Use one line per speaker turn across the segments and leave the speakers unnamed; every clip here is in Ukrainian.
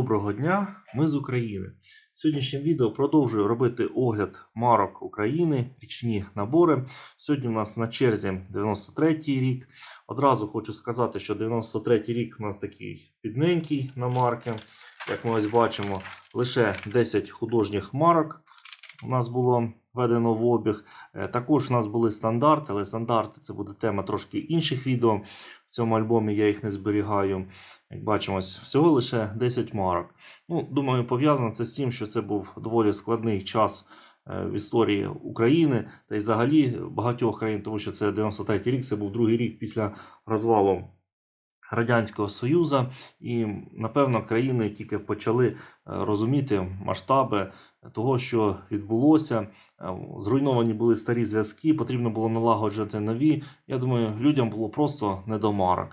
Доброго дня, ми з України. В сьогоднішньому відео продовжую робити огляд марок України, річні набори. Сьогодні у нас на черзі 93-й рік. Одразу хочу сказати, що 93-й рік у нас такий підненький на марки. Як ми ось бачимо, лише 10 художніх марок у нас було введено в обіг. Е, Також у нас були стандарти, але стандарти це буде тема трошки інших відео. В цьому альбомі я їх не зберігаю. Як бачимо, всього лише 10 марок. Ну, думаю, пов'язано це з тим, що це був доволі складний час е, в історії України та й взагалі багатьох країн, тому що це 93 рік, це був другий рік після розвалу Радянського Союзу, і напевно країни тільки почали е, розуміти масштаби того, що відбулося. Е, Зруйновані були старі зв'язки, потрібно було налагоджувати нові. Я думаю, людям було просто не до марок.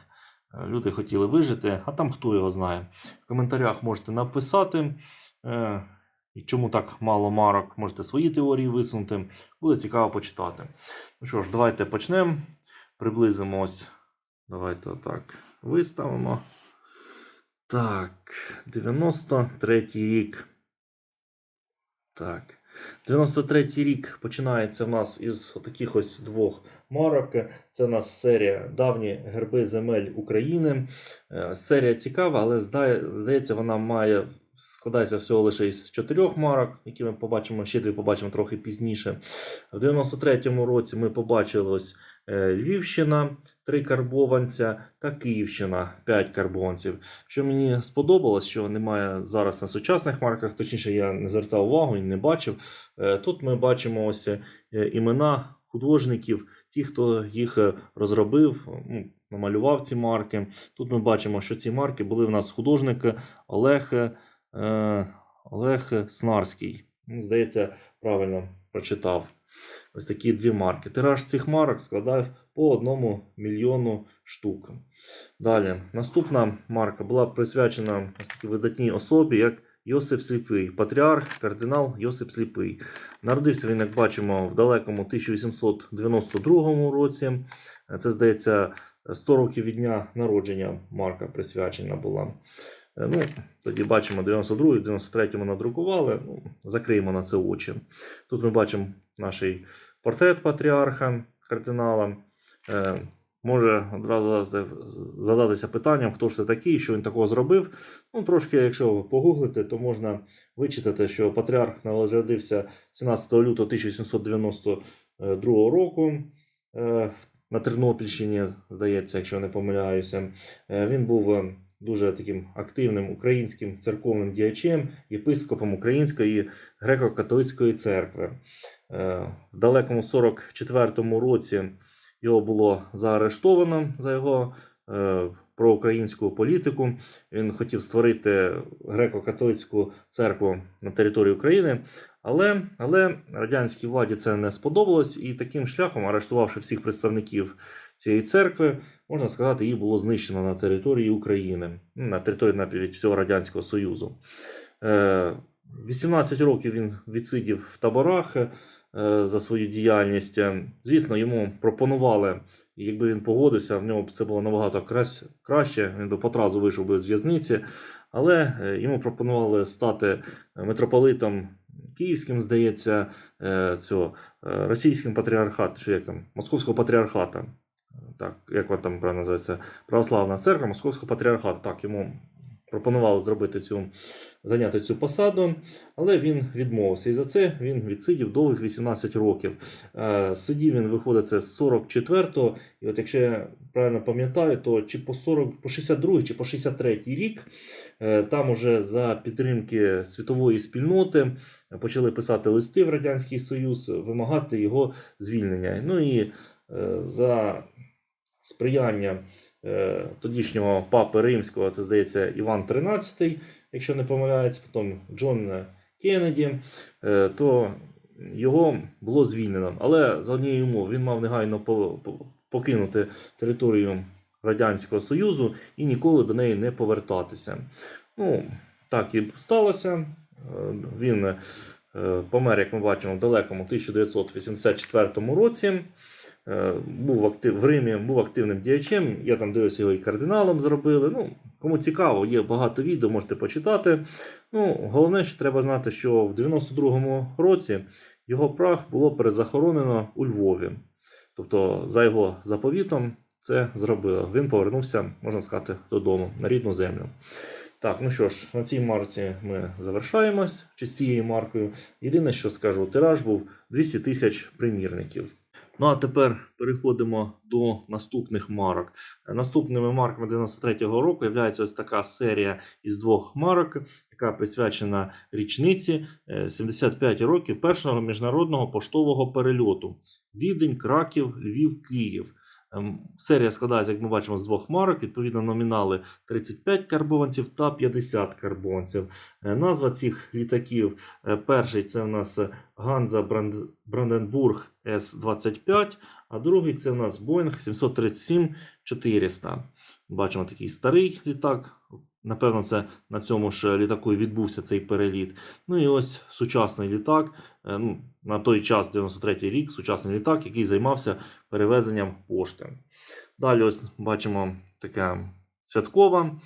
Е, Люди хотіли вижити, а там хто його знає. В коментарях можете написати, і чому так мало марок. Можете свої теорії висунути. Буде цікаво почитати. Ну що ж, давайте почнемо. Приблизимо ось. Давайте отак виставимо. Так, 93 рік. Так. 93 рік починається в нас із таких ось двох марок. Це у нас серія Давні герби земель України. Е, Серія цікава, але здається, вона має складається всього лише із чотирьох марок, які ми побачимо, ще дві побачимо трохи пізніше. В 93-му році ми побачили ось е, Львівщина, три карбованця та Київщина, п'ять карбованців. Що мені сподобалось, що немає зараз на сучасних марках, точніше, я не звертав увагу і не бачив. Е, Тут ми бачимо ось е, імена художників, ті, хто їх розробив, ну, намалював ці марки. Тут ми бачимо, що ці марки були в нас художник Олег, Олег Снарський. Здається, правильно прочитав. Ось такі дві марки. Тираж цих марок складав по одному мільйону штук. Далі, наступна марка була присвячена такій видатній особі, як Йосип Сліпий, патріарх, кардинал Йосип Сліпий. Народився він, як бачимо, в далекому 1892 році. Це, здається, 100 років від дня народження марка присвячена була. Е, Ну, тоді бачимо 92 в 93-му надрукували. Ну, закриємо на це очі. Тут ми бачимо наш портрет патріарха, кардинала. Е, Може одразу задатися питанням, хто ж це такий, що він такого зробив. Ну, трошки, якщо погуглити, то можна вичитати, що патріарх народився 17 лютого 1892 року е, на Тернопільщині, здається, якщо не помиляюся. Е, Він був е, дуже таким активним українським церковним діячем, єпископом Української греко-католицької церкви. Е, В далекому 44-му році його було заарештовано за його проукраїнську політику. Він хотів створити греко-католицьку церкву на території України, але, але радянській владі це не сподобалось, і таким шляхом, арештувавши всіх представників цієї церкви, можна сказати, її було знищено на території України, на території навіть всього Радянського Союзу. Е, 18 років він відсидів в таборах е, за свою діяльність. Е, Звісно, йому пропонували, якби він погодився, в нього це було набагато краще. Він би потразу вийшов би з в'язниці, але е, йому пропонували стати митрополитом київським, здається, е, цього, е, російським патріархатом, чи як там, московського патріархата. Так, як вона там називається? Православна церква Московського патріархату. Так, йому пропонували зробити цю, зайняти цю посаду, але він відмовився. І за це він відсидів довгих 18 років. Е, Сидів він виходить це з 44-го, і от якщо я правильно пам'ятаю, то чи по 40, по 62 чи по 63 рік е, там уже за підтримки світової спільноти почали писати листи в Радянський Союз, вимагати його звільнення. Ну і е, за сприяння тодішнього папи римського, це здається Іван XIII, якщо не помиляється, потім Джон Кеннеді, е, то його було звільнено. Але за однією умов він мав негайно по- по- покинути територію Радянського Союзу і ніколи до неї не повертатися. Ну, так і сталося. Е, Він е, помер, як ми бачимо, в далекому 1984 році. Е, був актив, в Римі, був активним діячем. Я там дивився його і кардиналом зробили. Ну, кому цікаво, є багато відео, можете почитати. Ну, головне, що треба знати, що в 92-му році його прах було перезахоронено у Львові. Тобто, за його заповітом це зробили. Він повернувся, можна сказати, додому на рідну землю. Так, ну що ж, на цій марці ми завершаємось чи з цією маркою. Єдине, що скажу, тираж був 200 тисяч примірників. Ну а тепер переходимо до наступних марок. Е, Наступними марками 93-го року є ось така серія із двох марок, яка присвячена річниці е, 75 років першого міжнародного поштового перельоту. Відень, Краків, Львів, Київ. Ем, Серія складається, як ми бачимо, з двох марок. Відповідно, номінали 35 карбованців та 50 карбованців. Е, Назва цих літаків: е, перший це в нас Ганза Бранденбург С-25, а другий це в нас Boeing 737 400. Бачимо такий старий літак. Напевно, це на цьому ж літаку і відбувся цей переліт. Ну і ось сучасний літак. е, Ну, на той час, 93-й рік, сучасний літак, який займався перевезенням пошти. Далі ось бачимо така святкова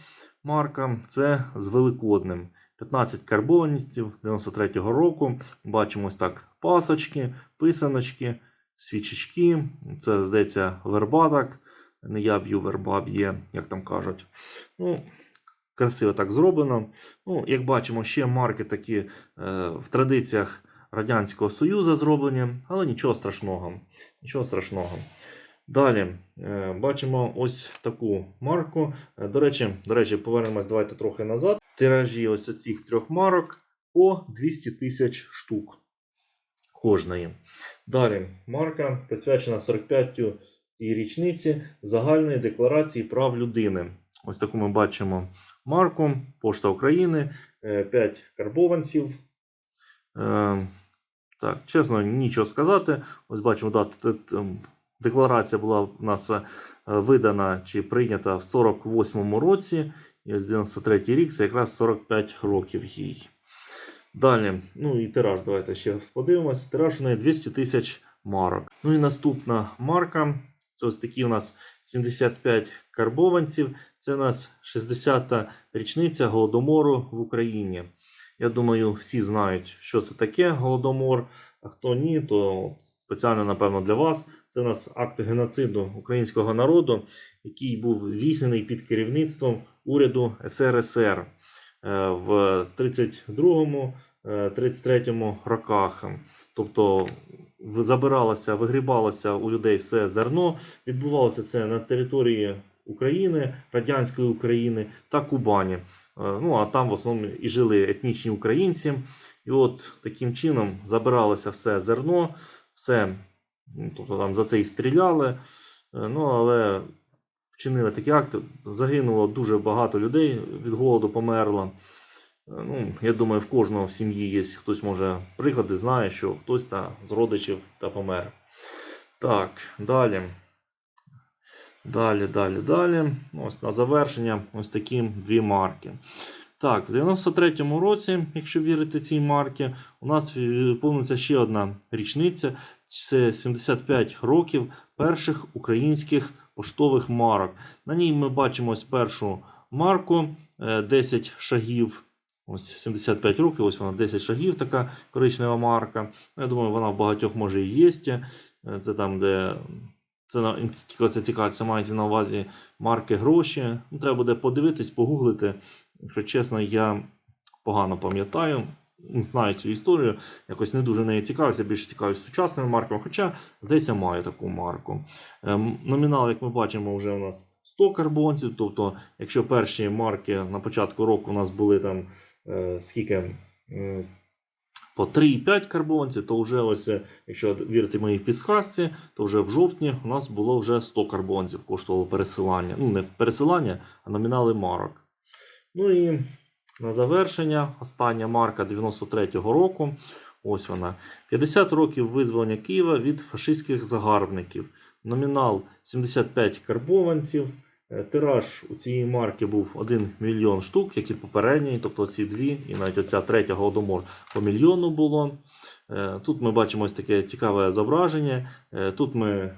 марка. Це з Великодним. 15 карбованістів 93-го року. Бачимо ось так пасочки, писаночки, свічечки. Це, здається, верба так. Не я б'ю, верба б'є, як там кажуть. Ну, красиво так зроблено. Ну, як бачимо, ще марки такі е, в традиціях Радянського Союзу зроблені, але нічого страшного. Нічого страшного. Далі е, бачимо ось таку марку. Е, До речі, до речі, повернемось давайте трохи назад. Тиражі ось цих трьох марок по 200 тисяч штук кожної. Далі марка присвячена 45-й річниці загальної декларації прав людини. Ось таку ми бачимо марку, Пошта України, 5 карбованців. Е, Так, чесно, нічого сказати. Ось бачимо, да, декларація була в нас е, видана чи прийнята в 48-му році. І ось 93-й рік це якраз 45 років їй. Далі, ну і тираж, давайте ще подивимось. Тираж у неї 200 тисяч марок. Ну і наступна марка. Це ось такі у нас 75 карбованців. Це у нас 60-та річниця голодомору в Україні. Я думаю, всі знають, що це таке голодомор. А хто ні, то спеціально, напевно, для вас. Це у нас акт геноциду українського народу, який був здійснений під керівництвом уряду СРСР е, в 32-му. 33-му роках. Тобто забиралося, вигрібалося у людей все зерно. Відбувалося це на території України, радянської України та Кубані. Е, Ну а там в основному і жили етнічні українці. І от таким чином забиралося все зерно, все, ну, тобто там за це і стріляли. Е, Ну але вчинили такі акти. Загинуло дуже багато людей від голоду померло. Е, Ну, я думаю, в кожного в сім'ї є хтось може приклади, знає, що хтось та з родичів та помер. Так, далі. Далі, далі, далі. Ось на завершення ось такі дві марки. Так, в 93-му році, якщо вірити цій марці, у нас повниться ще одна річниця. Це 75 років перших українських поштових марок. На ній ми бачимо ось першу марку е, 10 шагів. Ось 75 років, ось вона 10 шагів, така коричнева марка. Я думаю, вона в багатьох може і є. Це там, де це це цікаво, це мається на увазі марки гроші. Ну, треба буде подивитись, погуглити. Якщо чесно, я погано пам'ятаю. Знаю цю історію, якось не дуже нею цікавився, більше цікавився сучасними марками. Хоча, здається, маю таку марку. Ем, номінал, як ми бачимо, вже у нас 100 карбонців. Тобто, якщо перші марки на початку року у нас були там скільки по 3,5 карбонців, то вже ось, е, якщо вірити моїй підсказці, то вже в жовтні у нас було вже 100 карбонців коштувало пересилання. Ну, не пересилання, а номінали марок. Ну і на завершення, остання марка 93-го року. Ось вона. 50 років визволення Києва від фашистських загарбників. Номінал 75 карбованців. Е, Тираж у цієї марки був 1 мільйон штук, як і попередній, тобто ці дві, і навіть оця третя голодомор по мільйону було. Е, Тут ми бачимо ось таке цікаве зображення. Е, Тут ми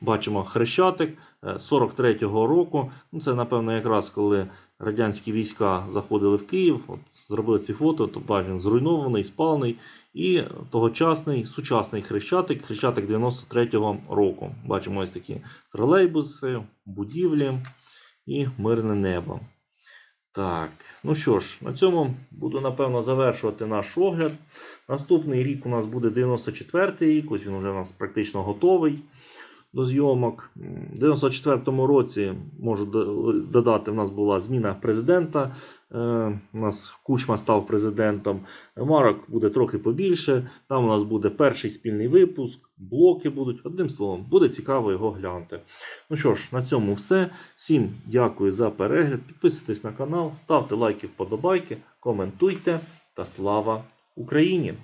Бачимо хрещатик е, 43-го року. Ну, це, напевно, якраз коли радянські війська заходили в Київ. От, зробили ці фото, то бачимо зруйнований, спалений. І тогочасний сучасний хрещатик, хрещатик 93-го року. Бачимо ось такі тролейбуси, будівлі і мирне небо. Так, ну що ж, на цьому буду напевно завершувати наш огляд. Наступний рік у нас буде 94-й рік, ось він вже у нас практично готовий до зйомок. В 94-му році можу додати, в нас була зміна президента. Е, У нас Кучма став президентом. Марок буде трохи побільше. Там у нас буде перший спільний випуск, блоки будуть. Одним словом, буде цікаво його глянути. Ну що ж, на цьому все. Всім дякую за перегляд. Підписуйтесь на канал, ставте лайки, вподобайки, коментуйте та слава Україні!